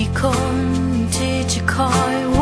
Que conte te cai o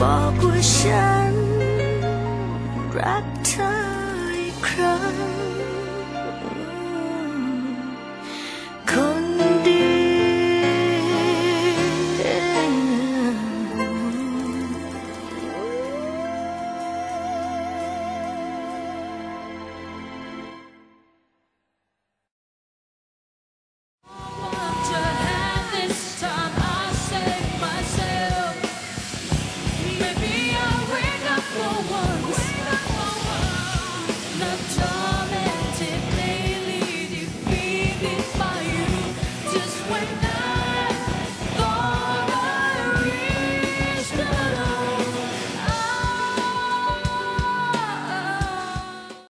บอกว่าฉันรักเธออีกครั้ง